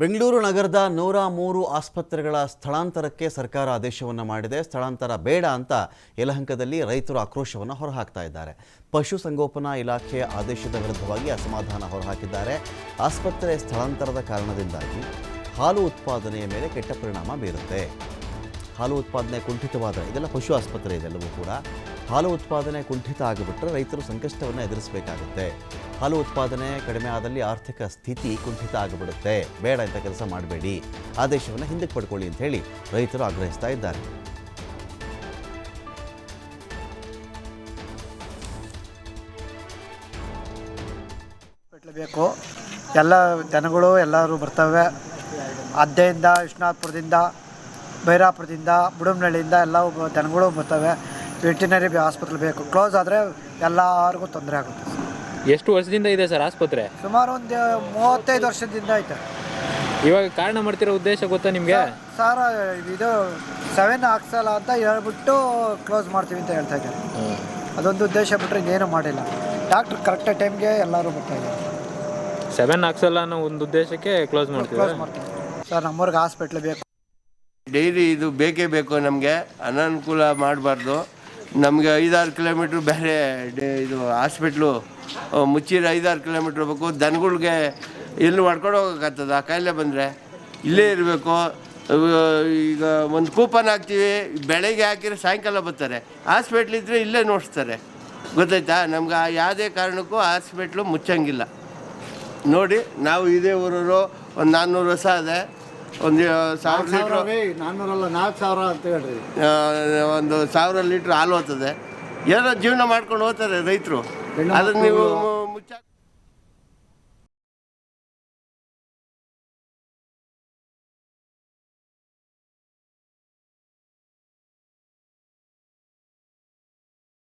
ಬೆಂಗಳೂರು ನಗರದ ನೂರ ಮೂರು ಆಸ್ಪತ್ರೆಗಳ ಸ್ಥಳಾಂತರಕ್ಕೆ ಸರ್ಕಾರ ಆದೇಶವನ್ನು ಮಾಡಿದೆ. ಸ್ಥಳಾಂತರ ಬೇಡ ಅಂತ ಯಲಹಂಕದಲ್ಲಿ ರೈತರು ಆಕ್ರೋಶವನ್ನು ಹೊರಹಾಕ್ತಾ ಇದ್ದಾರೆ. ಪಶುಸಂಗೋಪನಾ ಇಲಾಖೆಯ ಆದೇಶದ ವಿರುದ್ಧವಾಗಿ ಅಸಮಾಧಾನ ಹೊರಹಾಕಿದ್ದಾರೆ. ಆಸ್ಪತ್ರೆ ಸ್ಥಳಾಂತರದ ಕಾರಣದಿಂದಾಗಿ ಹಾಲು ಉತ್ಪಾದನೆಯ ಮೇಲೆ ಕೆಟ್ಟ ಪರಿಣಾಮ ಬೀರುತ್ತೆ. ಹಾಲು ಉತ್ಪಾದನೆ ಕುಂಠಿತವಾದರೆ ಇದೆಲ್ಲ ಪಶು ಆಸ್ಪತ್ರೆ ಇದೆಲ್ಲವೂ ಕೂಡ. ಹಾಲು ಉತ್ಪಾದನೆ ಕುಂಠಿತ ಆಗಿಬಿಟ್ರೆ ರೈತರು ಸಂಕಷ್ಟವನ್ನು ಎದುರಿಸಬೇಕಾಗುತ್ತೆ. ಹಾಲು ಉತ್ಪಾದನೆ ಕಡಿಮೆ ಆದಲ್ಲಿ ಆರ್ಥಿಕ ಸ್ಥಿತಿ ಕುಂಠಿತ ಆಗಿಬಿಡುತ್ತೆ. ಬೇಡ ಅಂತ ಕೆಲಸ ಮಾಡಬೇಡಿ. ಆದೇಶವನ್ನು ಹಿಂದಕ್ಕೆ ಪಡ್ಕೊಳ್ಳಿ ಅಂತ ಹೇಳಿ ರೈತರು ಆಗ್ರಹಿಸ್ತಾ ಇದ್ದಾರೆ. ಬೇಕು ಎಲ್ಲ ದನಗಳು ಎಲ್ಲರೂ ಬರ್ತವೆ. ಅದ್ದೆಯಿಂದ ವಿಷ್ಣುಪುರದಿಂದ ಬೈರಾಪುರದಿಂದ ಬುಡಮ್ನಳ್ಳಿಯಿಂದ ಎಲ್ಲ ದನಗಳು ಬರ್ತವೆ. ವೆಟಿನರಿ ಆಸ್ಪತ್ರೆ ಬೇಕು. ಕ್ಲೋಸ್ ಆದರೆ ಎಲ್ಲರಿಗೂ ತೊಂದರೆ ಆಗುತ್ತೆ ಎಷ್ಟು ವರ್ಷದಿಂದ ಇದೆ ಸರ್ ಆಸ್ಪತ್ರೆ? ಸುಮಾರು ಒಂದು ಮೂವತ್ತೈದು ವರ್ಷದಿಂದ ಐತೆ. ಇವಾಗ ಕಾರಣ ಮಾಡ್ತಿರೋ ಉದ್ದೇಶ ಗೊತ್ತಾ ನಿಮಗೆ? ಸರ್ ಇದು ಸೆವೆನ್ ಹಾಕ್ಸಲ್ಲ ಅಂತ ಹೇಳ್ಬಿಟ್ಟು ಕ್ಲೋಸ್ ಮಾಡ್ತೀವಿ ಅಂತ ಹೇಳ್ತಾ ಇದ್ದಾರೆ. ಅದೊಂದು ಉದ್ದೇಶ ಬಿಟ್ಟರೆ ಇನ್ನೇನು ಮಾಡಿಲ್ಲ. ಡಾಕ್ಟ್ರ್ ಕರೆಕ್ಟ್ ಟೈಮ್ಗೆ ಎಲ್ಲರೂ ಬರ್ತಾ ಇದ್ದಾರೆ. ಸೆವೆನ್ ಹಾಕ್ಸಲ್ಲ ಅನ್ನೋ ಒಂದು ಉದ್ದೇಶಕ್ಕೆ ಕ್ಲೋಸ್ ಮಾಡ್ತೀವಿ ಕ್ಲೋಸ್ ಮಾಡ್ತೀವಿ. ಸರ್ ನಮ್ಮೂರಿಗೆ ಹಾಸ್ಪಿಟ್ಲ್ ಬೇಕು. ಡೈಲಿ ಇದು ಬೇಕೇ ಬೇಕು ನಮಗೆ, ಅನಾನುಕೂಲ ಮಾಡಬಾರ್ದು. ನಮಗೆ ಐದಾರು ಕಿಲೋಮೀಟ್ರ್ ಬೇರೆ ಇದು ಹಾಸ್ಪಿಟ್ಲು ಮುಚ್ಚಿರೋ ಮುಚ್ಚಿರ ಐದಾರು ಕಿಲೋಮೀಟ್ರ್ ಬೇಕು. ದನಗಳ್ಗೆ ಎಲ್ಲಿ ಮಾಡ್ಕೊಂಡು ಹೋಗೋಕ್ಕಾಗ್ತದ? ಆ ಕಾಯಿಲೆ ಬಂದರೆ ಇಲ್ಲೇ ಇರಬೇಕು. ಈಗ ಒಂದು ಕೂಪನ್ ಹಾಕ್ತೀವಿ, ಬೆಳಗ್ಗೆ ಹಾಕಿದ್ರೆ ಸಾಯಂಕಾಲ ಬರ್ತಾರೆ. ಹಾಸ್ಪಿಟ್ಲ್ ಇದ್ದರೆ ಇಲ್ಲೇ ನೋಡಿಸ್ತಾರೆ. ಗೊತ್ತಾಯ್ತಾ? ನಮ್ಗೆ ಆ ಯಾವುದೇ ಕಾರಣಕ್ಕೂ ಹಾಸ್ಪಿಟ್ಲು ಮುಚ್ಚಂಗಿಲ್ಲ. ನೋಡಿ, ನಾವು ಇದೇ ಊರವರು, ಒಂದು ನಾನ್ನೂರು ವರ್ಷ ಅದೇ ಒಂದು ಸಾವಿರ ಲೀಟ್ರ್ ನಾನ್ನೂರಲ್ಲ ನಾಲ್ಕು ಸಾವಿರ ಅಂತ ಹೇಳ್ರಿ. ಒಂದು ಸಾವಿರ ಲೀಟ್ರ್ ಹಾಲು ಹೋಗ್ತದೆ ಏನೋ ಜೀವನ ಮಾಡ್ಕೊಂಡು ಹೋಗ್ತಾರೆ ರೈತರು. ಅದನ್ನ ನೀವು ಮುಚ್ಚ